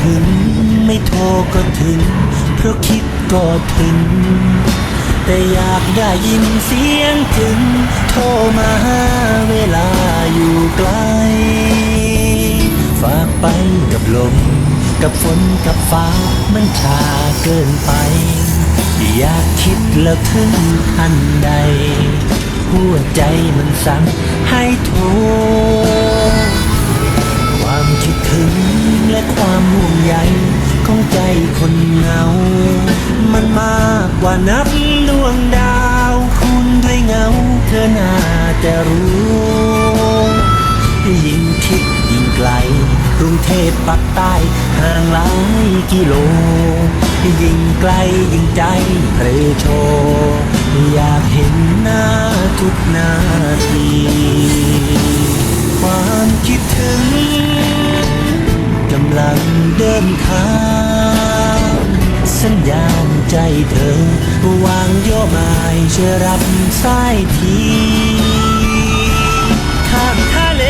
ถึง ไม่โทรก็ถึง เพราะคิดก็ถึง แต่อยากได้ยินเสียงถึง โทรมาหาเวลาอยู่ไกล ฝากไปกับลม กับฝนกับฟ้ามันช้าเกินไป อยากคิดแล้วถึงทันใด หัวใจมันสั่งให้โทร ใยของใจคนเหงา มันมากกว่านับดวงดาว คุณด้วยเงาเธอน่าจะรู้ ยิ่งคิดยิ่งไกล กรุงเทพปักใต้ห่างหลายกิโล ยิ่งไกลยิ่งใจเพรโช อยากเห็นหน้าทุกนาที ความคิดถึงกำลัง เดินทางสัญญาณใจเธอ วางโยอไม้ช่วยรับสายทีข้ามทะเล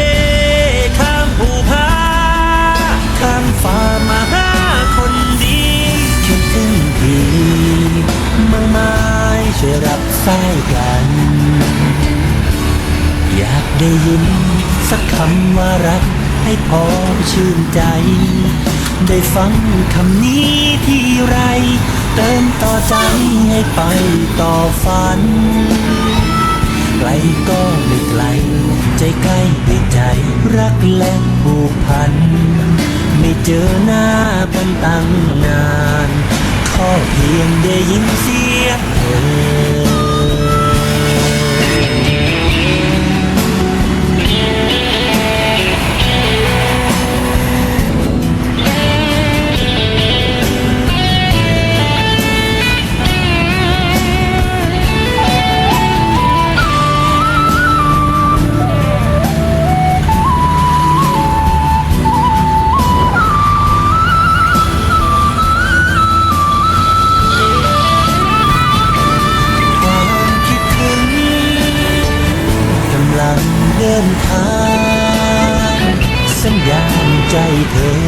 ข้ามภูผาข้ามฟ้ามาหาคนดีคิดถึงพี่มากมายช่วยรับสายกัน อยากได้ยินสักคำว่ารัก ให้พอชื่นใจ ได้ฟังคำนี้ที่ไร เติมต่อใจให้ไปต่อฝัน ไกลก็ไม่ไกล ใจใกล้ไม่ใจรักและผูกพัน ไม่เจอหน้ากันตั้งนาน ขอเพียงได้ยินเสียง ใจเธอ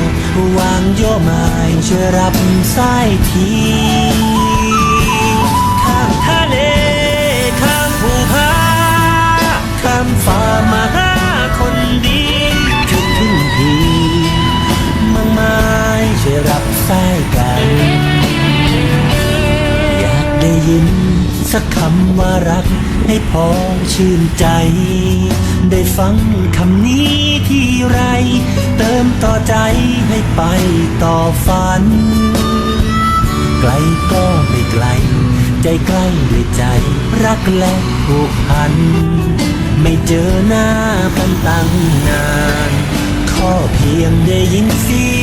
วางโยอไม้ช่วยรับสายทีข้ามทะเลข้ามภูผาข้ามฟ้ามาหาคนดีคิดถึงพี่มากมายช่วยรับสายกัน อยากได้ยินสักคำว่ารักให้พอชื่นใจ ได้ฟังคำนี้ที่ไร มต่อใจให้ไปต่อฝัน ไกลก็ไม่ไกล ใจใกล้เลยใจ รักและผูกพัน ไม่เจอหน้ากันตั้งนาน ขอเพียงได้ยินเสียง